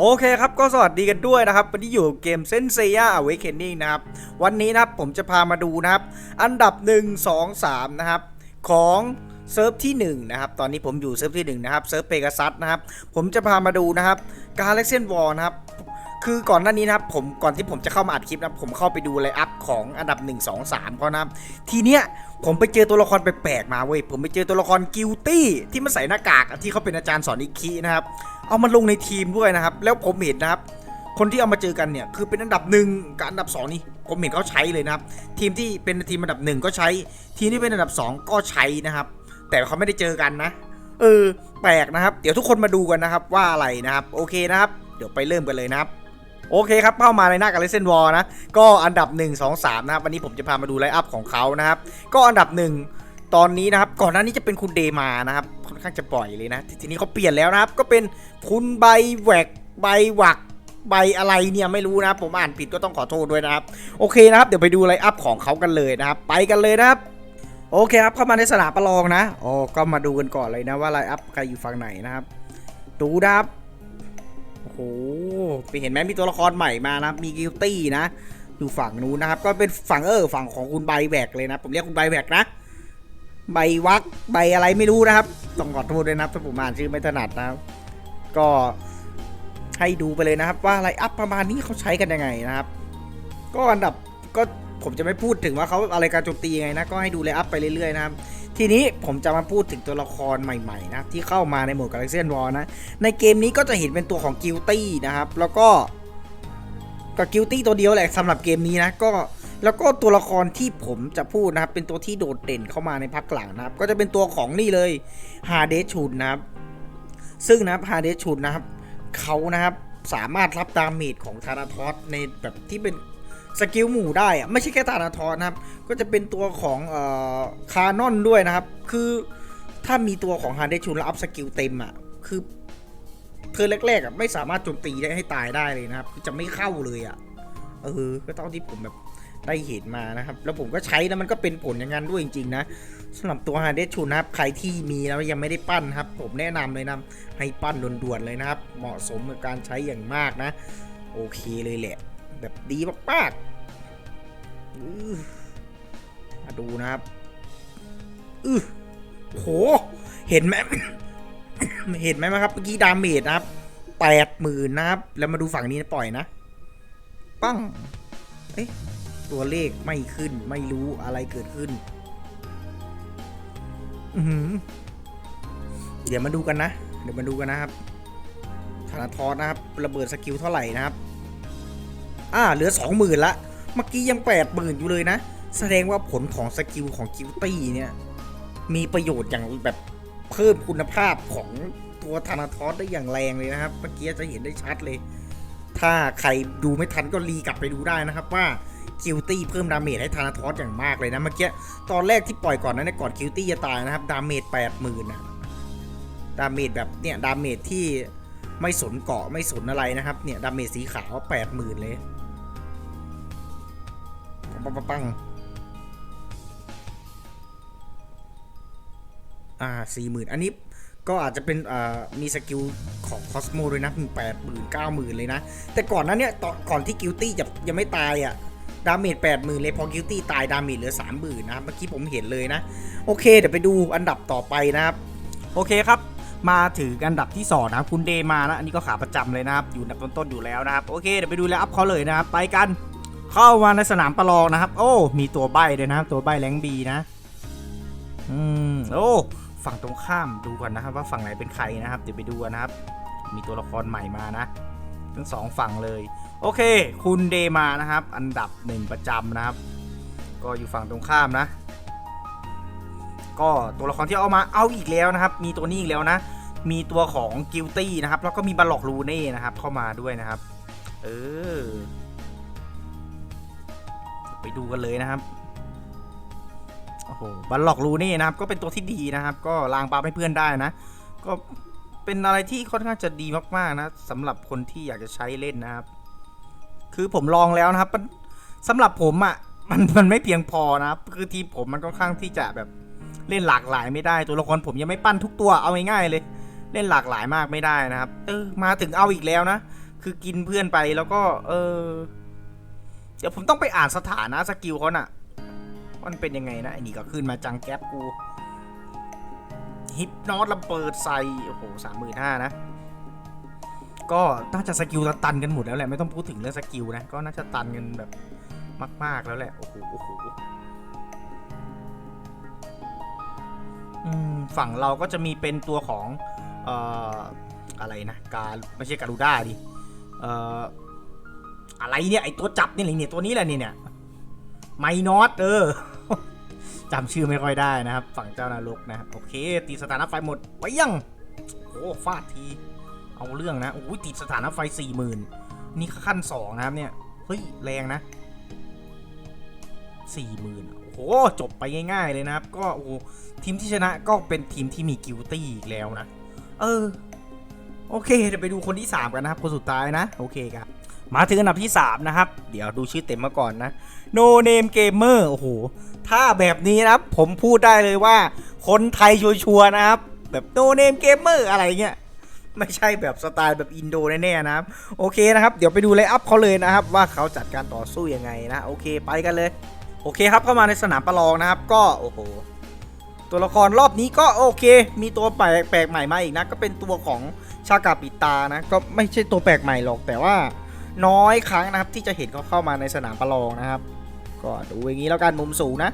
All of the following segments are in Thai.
โอเคครับ ก็สวัสดีกันด้วยนะครับ วันนี้อยู่เกมเซนเซียอเวกเคนนิ่งนะครับ วันนี้นะครับผมจะพามาดูนะครับ อันดับ 1 2 3 นะครับ ของเซิร์ฟที่1นะครับ ตอนนี้ผมอยู่เซิร์ฟที่1นะครับ เซิร์ฟเปกาซัสนะครับ ผมจะพามาดูนะครับกาเล็กเซนวอลนะครับ คือก่อนหน้านี้นะครับผมก่อนที่ผมจะเข้ามาอัดคลิปนะผมเข้าไปดูไลอัพของอันดับ 1 2 3เขานะครับทีเนี้ยผมไปเจอตัวละครแปลกๆมาเว้ยผมไปเจอตัวละครกิลตี้ที่มันใส่หน้ากากที่เขาเป็นอาจารย์สอนอิคินะครับเอามาลงในทีมด้วยนะครับ แล้วผมเห็นนะครับ คนที่เอามาเจอกันเนี่ยคือเป็นอันดับหนึ่งกับอันดับสองนี่ผมเห็นเขาใช้เลยนะครับ ทีมที่เป็นทีมอันดับหนึ่งก็ใช้ ทีมที่เป็นอันดับสองก็ใช้นะครับ แต่เขาไม่ได้เจอกันนะเออแปลกนะครับ เดี๋ยวทุกคนมาดูกันนะครับว่าอะไรนะครับ โอเคนะครับ เดี๋ยวไปเริ่มกันเลยนะครับ โอเคครับเข้ามาในหน้ากับเลเซนวอลนะ ก็อันดับ 1 2 3 นะครับ วันนี้ผมจะพามาดูไลฟ์อัพของเขานะครับ ก็อันดับ 1 ตอนนี้นะครับ ก่อนหน้านี้จะเป็นคุณเดมานะครับ ค่อนข้างจะปล่อยเลยนะ ทีนี้เขาเปลี่ยนแล้วนะครับ ก็เป็นคุณใบแหวกใบหวักใบอะไรเนี่ยไม่รู้นะผมอ่านผิดก็ต้องขอโทษด้วยนะครับ โอเคนะครับ เดี๋ยวไปดูไลฟ์อัพของเขากันเลยนะครับ ไปกันเลยนะครับโอเคครับเข้ามาในสนามประลองนะโอ้ก็มาดูกันก่อนเลยนะว่าไลฟ์อัพใครอยู่ฝั่งไหนนะครับ ดูนะครับ หไปเห็นไหมมีตัวละครใหม่มานะ มีกิลตี้นะ อยู่ฝั่งนู้นนะครับ ก็เป็นฝั่งเออฝั่งของคุณใบแบกเลยนะ ผมเรียกคุณใบแบกนะ ใบวักใบอะไรไม่รู้นะครับ ต้องขอโทษด้วยนะถ้าผมอ่านชื่อไม่ถนัดนะครับ ก็ให้ดูไปเลยนะครับ ว่าไลน์อัพประมาณนี้เขาใช้กันยังไงนะครับ ก็อันดับก็ ผมจะไม่พูดถึงว่าเขาอะไรการโจมตียังไงนะ ก็ให้ดูไลน์อัพไปเรื่อยๆนะครับ ทีนี้ผมจะมาพูดถึงตัวละครใหม่ๆนะที่เข้ามาในโหมด Galaxy War นะ ในเกมนี้ก็จะเห็นเป็นตัวของกิลตี้นะครับ แล้วก็กับกิลตี้ตัวเดียวแหละสำหรับเกมนี้นะก็แล้วก็ตัวละครที่ผมจะพูดนะครับ เป็นตัวที่โดดเด่นเข้ามาในพักหลังนะครับ ก็จะเป็นตัวของนี่เลยฮาเดชุนนะครับ ซึ่งนะครับฮาเดชุนนะครับเขานะครับสามารถรับดาเมจของธานาทอสในแบบที่เป็น สกิลหมู่ได้อะไม่ใช่แค่ธานาทอสนะครับ ก็จะเป็นตัวของเอ่อคานอนด้วยนะครับ คือถ้ามีตัวของฮาเดชุนแล้วอัพสกิลเต็มอะคือเธอแรกๆอะไม่สามารถโจมตีได้ให้ตายได้เลยนะครับคือจะไม่เข้าเลยอะเออก็เท่าที่ผมแบบได้เห็นมานะครับ แล้วผมก็ใช้แล้วมันก็เป็นผลอย่างนั้นด้วยจริงๆนะสำหรับตัวฮาเดชุนนะครับ ใครที่มีแล้วยังไม่ได้ปั้นครับ ผมแนะนำเลยนะให้ปั้นด่วนๆเลยนะครับ เหมาะสมกับการใช้อย่างมากนะ โอเคเลยแหละ แบบดีมากๆมาดูนะครับอือโห เห็นไหมเห็นไหมครับเมื่อกี้ดาเมจนะครับแปดหมื่นนะครับ แล้วมาดูฝั่งนี้นะปล่อยนะ ปั้ง เอ๊ะ ตัวเลขไม่ขึ้น ไม่รู้อะไรเกิดขึ้น อือหือเดี๋ยวมาดูกันนะ เดี๋ยวมาดูกันนะครับธนาทอนะครับ ระเบิดสกิลเท่าไหร่นะครับ อ่าเหลือสองหมื่นละ เมื่อกี้ยังแปดหมื่นอยู่เลยนะ แสดงว่าผลของสกิลของกิลตี้เนี่ย มีประโยชน์อย่างแบบเพิ่มคุณภาพของตัวธนาทอสได้อย่างแรงเลยนะครับ เมื่อกี้จะเห็นได้ชัดเลย ถ้าใครดูไม่ทันก็รีกลับไปดูได้นะครับว่าคิวตี้เพิ่มดาเมจให้ธนาทอสอย่างมากเลยนะเมื่อกี้ตอนแรกที่ปล่อยก่อนนั้นก่อนคิวตี้จะตายนะครับ ดาเมจแปดหมื่นนะดาเมจแบบเนี่ยดาเมจที่ไม่สนเกาะไม่สนอะไรนะครับ เนี่ยดาเมจสีขาวแปดหมื่นเลย ปังปังปังอ่าสี่หมื่นอันนี้ก็อาจจะเป็นอ่ามีสกิลของคอสโมด้วยนะมีแปดหมื่นเก้าหมื่นเลยนะ แต่ก่อนนั้นเนี่ยตอนก่อนที่กิลตี้จะยังไม่ตายอะ่ะดาเมจแปดหมื่นเลยพอกิลตี้ตายดาเมจเหลือสามหมื่นนะครับเมื่อกี้ผมเห็นเลยนะ โอเค เดี๋ยวไปดูอันดับต่อไปนะครับ โอเคครับ มาถึงอันดับที่สองนะครับคุณเดมานะอันนี้ก็ขาประจำเลยนะครับ อยู่อันดับต้นๆอยู่แล้วนะครับ โอเคเดี๋ยวไปดูแล้วอัพเขาเลยนะครับไปกัน เข้ามาในสนามประลองนะครับ โอ้ มีตัวใบด้วยนะครับ ตัวใบแรงบีนะ อืม โอ้ ฝั่งตรงข้ามดูก่อนนะครับ ว่าฝั่งไหนเป็นใครนะครับ เดี๋ยวไปดูนะครับ มีตัวละครใหม่มานะ ทั้งสองฝั่งเลย โอเค คุณเดมานะครับ อันดับหนึ่งประจำนะครับ ก็อยู่ฝั่งตรงข้ามนะ ก็ตัวละครที่เอามา เอาอีกแล้วนะครับ มีตัวนี้อีกแล้วนะ มีตัวของกิลตี้นะครับ แล้วก็มีบาล็อกลูเน่นะครับ เข้ามาด้วยนะครับ เออ ไปดูกันเลยนะครับโอ้โหบัลล็อกลูนี่นะครับ ก็เป็นตัวที่ดีนะครับ ก็ลางปาให้เพื่อนได้นะ ก็เป็นอะไรที่ค่อนข้างจะดีมากๆนะสำหรับคนที่อยากจะใช้เล่นนะครับ คือผมลองแล้วนะครับสำหรับผมอะ่ะมันมันไม่เพียงพอนะครับคือทีมผมมันค่อนข้างที่จะแบบเล่นหลากหลายไม่ได้ตัวละครผมยังไม่ปั้นทุกตัวเอาง่ายๆเลย เล่นหลากหลายมากไม่ได้นะครับ เออมาถึงเอาอีกแล้วนะ คือกินเพื่อนไปแล้วก็ เออ เดี๋ยวผมต้องไปอ่านสถานะสกิลเขาน่ะมันเป็นยังไงนะไอ้นี่ก็ขึ้นมาจังแก๊ปกูฮิปนอตระเบิดใส่โอ้โหสามหมื่นห้านะ ก็น่าจะสกิลจะตันกันหมดแล้วแหละ ไม่ต้องพูดถึงเรื่องสกิลนะ ก็น่าจะตันกันแบบมาก ๆ แล้วแหละ โอ้โหโอ้โหอืมฝั่งเราก็จะมีเป็นตัวของ เอ่อ อะไรนะ การไม่ใช่การูด้าดิ เอ่อ อะไรเนี่ยไอตัวจับนี่แหละเนี่ยตัวนี้แหละนี่เนี่ยไมนอตเออจำชื่อไม่ค่อยได้นะครับ ฝั่งเจ้านรกนะ โอเค ตีสถานะไฟหมดไปยังโอ้ฟาดที เอาเรื่องนะโอ้ยติดสถานะไฟสี่หมื่นนี่ขั้นสองนะครับเนี่ย เฮ้ย แรงนะสี่หมื่นโอ้โห จบไปง่ายๆเลยนะครับ ก็โอ้ทีมที่ชนะก็เป็นทีมที่มีกิลตี้อีกแล้วนะ เออ โอเคเดี๋ยวไปดูคนที่3กันนะครับ คนสุดท้ายนะ โอเคครับ มาถึงอันดับที่ 3 นะครับ เดี๋ยวดูชื่อเต็มมาก่อนนะ No Name Gamer โอ้โห ถ้าแบบนี้นะครับ ผมพูดได้เลยว่า คนไทยชัวร์ๆนะครับ แบบ No Name Gamer อะไรเงี้ย ไม่ใช่แบบสไตล์แบบอินโดแน่ๆนะครับ โอเคนะครับ เดี๋ยวไปดูไลฟ์อัพเขาเลยนะครับ ว่าเขาจัดการต่อสู้ยังไงนะ โอเคไปกันเลย โอเคครับเข้ามาในสนามประลองนะครับ ก็โอ้โหตัวละครรอบนี้ก็โอเค มีตัวแปลกแปลกใหม่มาอีกนะ ก็เป็นตัวของชากาปิตานะ ก็ไม่ใช่ตัวแปลกใหม่หรอกแต่ว่า น้อยครั้งนะครับที่จะเห็นเขาเข้ามาในสนามประลองนะครับ ก็ดูอย่างนี้แล้วกันมุมสูงนะ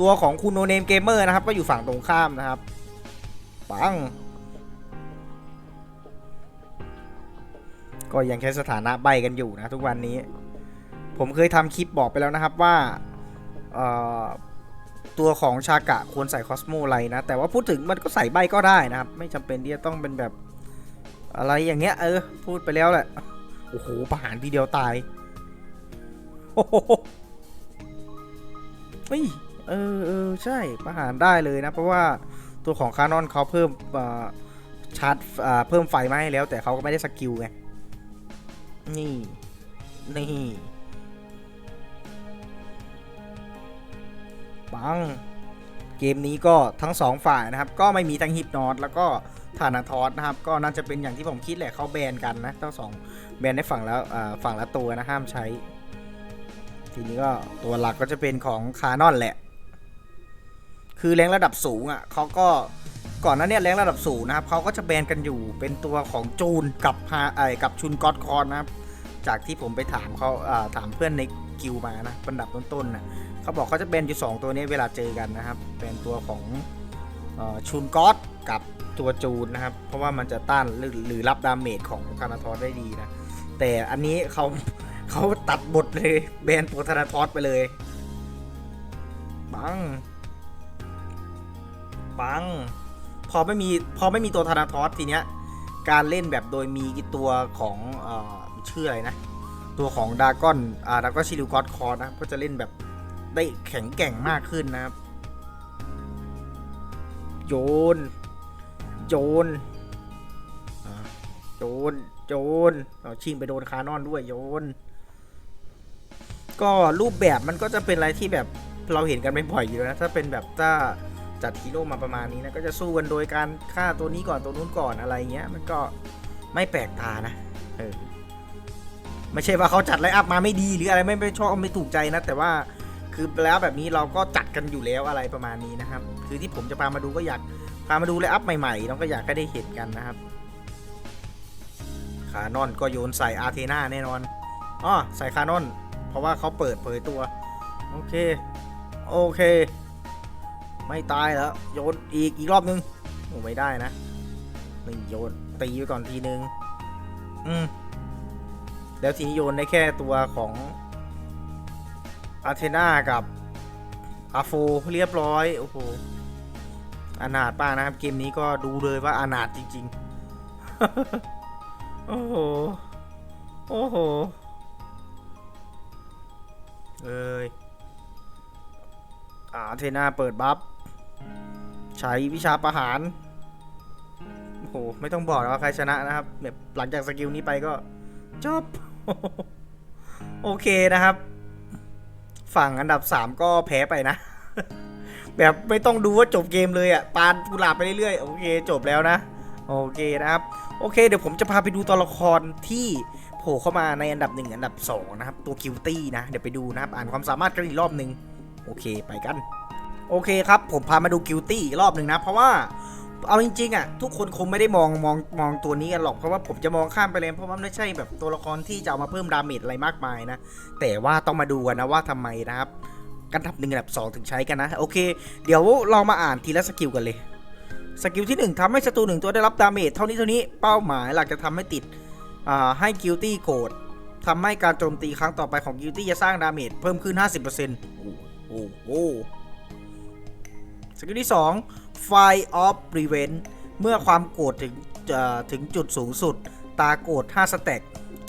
ตัวของคุณโนเนมเกมเมอร์นะครับ ก็อยู่ฝั่งตรงข้ามนะครับ ปัง ก็ยังใช้สถานะใบกันอยู่นะทุกวันนี้ ผมเคยทำคลิปบอกไปแล้วนะครับว่าตัวของชากะควรใส่คอสโมไลนะ แต่ว่าพูดถึงมันก็ใส่ใบก็ได้นะครับ ไม่จำเป็นที่จะต้องเป็นแบบ อะไรอย่างเงี้ยเออ พูดไปแล้วแหละ โอ้โห ประหารทีเดียวตาย โอ้โหเฮ้ยเออเออใช่ประหารได้เลยนะ เพราะว่าตัวของคานอนเขาเพิ่มเอ่อชาร์จอ่าเพิ่มไฟมาให้แล้ว แต่เขาก็ไม่ได้สกิลไง นี่ นี่ ปัง เกมนี้ก็ทั้งสองฝ่ายนะครับ ก็ไม่มีทั้งฮิปนอตแล้วก็ฐานาทอสนะครับ ก็น่าจะเป็นอย่างที่ผมคิดแหละเขาแบนกันนะทั้งสองแบนในฝั่งแล้วฝั่งละตัวนะห้ามใช้ ทีนี้ก็ตัวหลักก็จะเป็นของคานอนแหละ คือแรงระดับสูงอะเขาก็ก่อนหน้านี้แรงระดับสูงนะครับเขาก็จะแบนกันอยู่เป็นตัวของจูนกับฮาไอกับชุนกอดคอนนะครับ จากที่ผมไปถามเขาอ่าถามเพื่อนใน กิวมานะอันดับต้นๆนะเขาบอกเขาจะแบนอยู่2ตัวนี้เวลาเจอกันนะครับเป็นตัวของออชุนกอดกับตัวจูนนะครับ เพราะว่ามันจะต้านหรือหรือรับดาเมจของคานาทอสได้ดีนะ แต่อันนี้เขาเขาตัดบทเลยแบนตัวธนาทอสไปเลยปังปัง พอไม่มีพอไม่มีตัวธนาทอสทีเนี้ย การเล่นแบบโดยมีตัวของอชื่ออะไรนะ ตัวของดากอนอ่าดากอนชิลิวกอดคอร์นะก็จะเล่นแบบได้แข็งแกร่งมากขึ้นนะครับ โยน โยนโยน โยนเอาชิงไปโดนคานอนด้วยโยน ก็รูปแบบมันก็จะเป็นอะไรที่แบบเราเห็นกันไม่บ่อยอยู่นะ ถ้าเป็นแบบถ้าจัดฮีโร่มาประมาณนี้นะ ก็จะสู้กันโดยการฆ่าตัวนี้ก่อนตัวนู้นก่อนอะไรเงี้ย มันก็ไม่แปลกตานะ เออ ไม่ใช่ว่าเขาจัดไลฟ์อัพมาไม่ดีหรืออะไรไม่ไม่ชอบไม่ถูกใจนะ แต่ว่าคือแล้วแบบนี้เราก็จัดกันอยู่แล้วอะไรประมาณนี้นะครับ คือที่ผมจะพามาดูก็อยากพามาดูไลฟ์อัพใหม่ๆเราก็อยากให้ได้เห็นกันนะครับคานอนก็โยนใส่อาร์เทนาแน่นอนอ๋อใส่คานอน เพราะว่าเขาเปิดเผยตัว โอเค โอเค ไม่ตายแล้ว โยนอีกอีกรอบนึงโอ้ไม่ได้นะนี่โยนตีไปก่อนทีนึง อืม แล้วทีนี้โยนได้แค่ตัวของอาเทนากับอาโฟเรียบร้อย โอ้โหอนาถป้านะครับ เกมนี้ก็ดูเลยว่าอนาถจริง ๆ โอ้โห โอ้โห เอ้ยอาเทนาเปิดบัฟ ใช้วิชาประหาร โอ้โห ไม่ต้องบอกแล้วว่าใครชนะนะครับแบบหลังจากสกิลนี้ไปก็จบ โอเคนะครับ ฝั่งอันดับ3ก็แพ้ไปนะ แบบไม่ต้องดูว่าจบเกมเลยอะ ปานกุหลาบไปเรื่อยๆ โอเค จบแล้วนะ โอเคนะครับ โอเค เดี๋ยวผมจะพาไปดูตัวละครที่โผล่เข้ามาในอันดับหนึ่งอันดับสองนะครับ ตัวคิวตี้นะ เดี๋ยวไปดูนะครับ อ่านความสามารถกันอีกรอบหนึ่งโอเค ไปกัน โอเคครับ ผมพามาดูคิวตี้อีกรอบหนึ่งนะ เพราะว่า เอาจริงๆอะทุกคนคงไม่ได้มองมองมองตัวนี้กันหรอกเพราะว่าผมจะมองข้ามไปเลยเพราะว่าไม่ใช่แบบตัวละครที่จะเอามาเพิ่มดาเมจอะไรมากมายนะ แต่ว่าต้องมาดูกันนะว่าทำไมนะครับกันดับหนึ่งอันดับสองถึงใช้กันนะ โอเค เดี๋ยวเรามาอ่านทีละสกิลกันเลย สกิลที่ 1ทำให้ศัตรูหนึ่งตัวได้รับดาเมจเท่านี้เท่านี้เป้าหมายหลักจะทำให้ติดอ่าให้กิลตี้โกรธทำให้การโจมตีครั้งต่อไปของกิลตี้จะสร้างดาเมจเพิ่มขึ้น 50%โอ้โหโอ้สกิลที่ 2 Fire of Prevent เมื่อความโกรธถึงถึงจุดสูงสุด ตาโกรธ5สแต็ก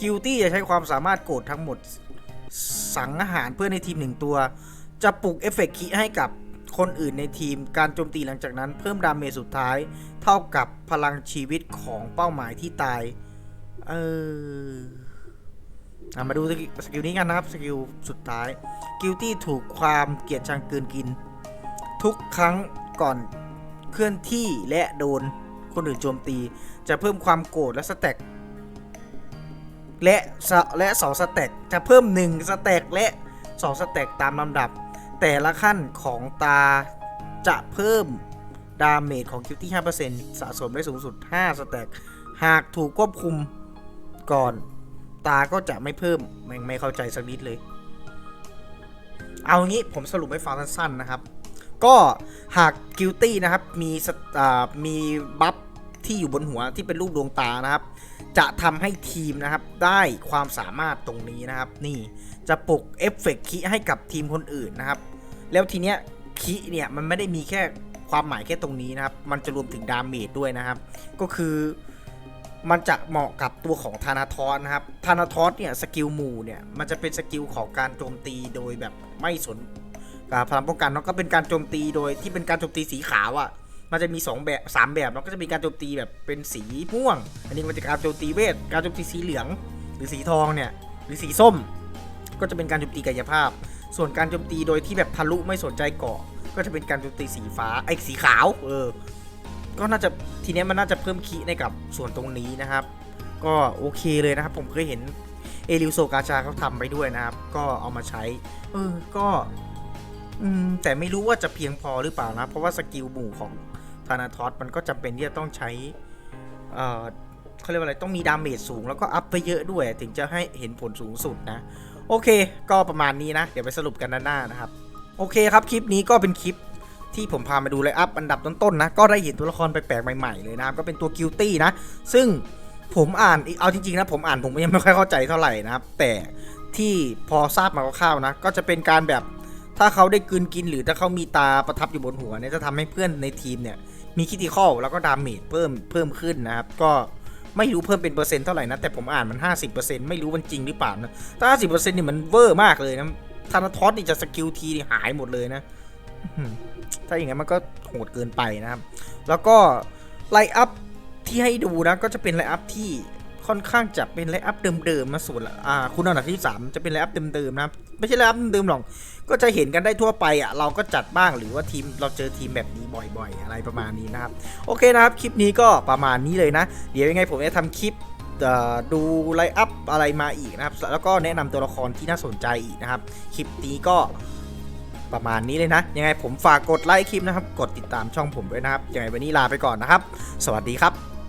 กิลตี้จะใช้ความสามารถโกรธทั้งหมด สังหารเพื่อนในทีมหนึ่งตัว จะปลุกเอฟเฟกต์คีให้กับคนอื่นในทีม การโจมตีหลังจากนั้นเพิ่มดาเมจสุดท้าย เท่ากับพลังชีวิตของเป้าหมายที่ตาย เออมาดูสกิลนี้กันนะครับ สกิลสุดท้าย กิลตี้ถูกความเกลียดชังกืนกิน ทุกครั้งก่อน เคลื่อนที่และโดนคนอื่นโจมตี จะเพิ่มความโกรธและสแต็กและสะและสองสแต็กจะเพิ่ม1สแต็กและ2สแต็กตามลำดับ แต่ละขั้นของตาจะเพิ่มดาเมจของคิวตี้5%สะสมได้สูงสุด 5 สแต็กหากถูกควบคุมก่อนตาก็จะไม่เพิ่มแม่งไม่เข้าใจสักนิดเลย เอางี้ผมสรุปให้ฟังสั้นๆนะครับ ก็หากกิลตี้นะครับมีสต์มีบัฟที่อยู่บนหัวที่เป็นรูปดวงตานะครับ จะทำให้ทีมนะครับได้ความสามารถตรงนี้นะครับ นี่จะปลุกเอฟเฟกต์คีให้กับทีมคนอื่นนะครับ แล้วทีเนี้ยคีเนี่ยมันไม่ได้มีแค่ความหมายแค่ตรงนี้นะครับ มันจะรวมถึงดาเมจด้วยนะครับ ก็คือมันจะเหมาะกับตัวของธานาทอสนะครับธานาทอสเนี่ยสกิลหมู่เนี่ยมันจะเป็นสกิลของการโจมตีโดยแบบไม่สน พลังป้องกันเนาะก็เป็นการโจมตีโดยที่เป็นการโจมตีสีขาวอะ่ะมันจะมี 2 แบบ 3 แบบแล้วก็จะมีการโจมตีแบบเป็นสีม่วง อันนี้มันจะการโจมตีเวท การโจมตีสีเหลือง หรือสีทองเนี่ย หรือสีส้ม ก็จะเป็นการโจมตีกายภาพ ส่วนการโจมตีโดยที่แบบทะลุไม่สนใจเกาะ ก็จะเป็นการโจมตีสีฟ้า ไอ้สีขาว เออ ก็น่าจะทีเนี้ยมันน่าจะเพิ่มคีในกับส่วนตรงนี้นะครับ ก็โอเคเลยนะครับ ผมเคยเห็นเอริวโซกาชาเขาทำไปด้วยนะครับ ก็เอามาใช้ เออ ก็ อืมแต่ไม่รู้ว่าจะเพียงพอหรือเปล่านะ เพราะว่าสกิลหมู่ของธานาทอสมันก็จำเป็นที่จะต้องใช้เอ่อเขาเรียกว่าอะไรต้องมีดาเมจสูงแล้วก็อัพไปเยอะด้วย ถึงจะให้เห็นผลสูงสุดนะ โอเค ก็ประมาณนี้นะ เดี๋ยวไปสรุปกันด้านหน้านะครับ โอเคครับคลิปนี้ก็เป็นคลิปที่ผมพามาดูไลฟ์อัพอันดับต้นๆนะ ก็ได้เห็นตัวละครแปลกๆใหม่ๆเลยนะครับ ก็เป็นตัวกิลตี้นะ ซึ่งผมอ่านเอาจริงๆนะผมอ่านผมยังไม่ค่อยเข้าใจเท่าไหร่นะครับ แต่ที่พอทราบมาคร่าวๆนะ ก็จะเป็นการแบบ ถ้าเขาได้กลืนกินหรือถ้าเขามีตาประทับอยู่บนหัวเนี่ยจะทำให้เพื่อนในทีมเนี่ย มีคิติคอลแล้วก็ดาเมจเพิ่มเพิ่มขึ้นนะครับ ก็ไม่รู้เพิ่มเป็นเปอร์เซ็นต์เท่าไหร่นะ แต่ผมอ่านมัน 50%ไม่รู้มันจริงหรือเปล่านะถ้า50%นี่มันเวอร์มากเลยนะธานทอสนี่จะสกิลทีนี่หายหมดเลยนะถ้าอย่างนั้นมันก็โหดเกินไปนะครับ แล้วก็ไลน์อัพที่ให้ดูนะก็จะเป็นไลน์อัพที่ ค่อนข้างจะเป็นไลน์อัพเดิมๆนะส่วนอ่าคุณอันดับที่ 3 จะเป็นไลน์อัพเดิมๆนะไม่ใช่ไลน์อัพเดิมๆหรอกก็จะเห็นกันได้ทั่วไปอะเราก็จัดบ้างหรือว่าทีมเราเจอทีมแบบนี้บ่อย ๆ อะไรประมาณนี้นะครับโอเคนะครับคลิปนี้ก็ประมาณนี้เลยนะ เดี๋ยวยังไงผมจะทำคลิปดูไลฟ์อัพอะไรมาอีกนะครับ แล้วก็แนะนำตัวละครที่น่าสนใจอีกนะครับ คลิปนี้ก็ประมาณนี้เลยนะ ยังไงผมฝากกดไลค์คลิปนะครับ กดติดตามช่องผมด้วยนะครับ ยังไงวันนี้ลาไปก่อนนะครับ สวัสดีครับ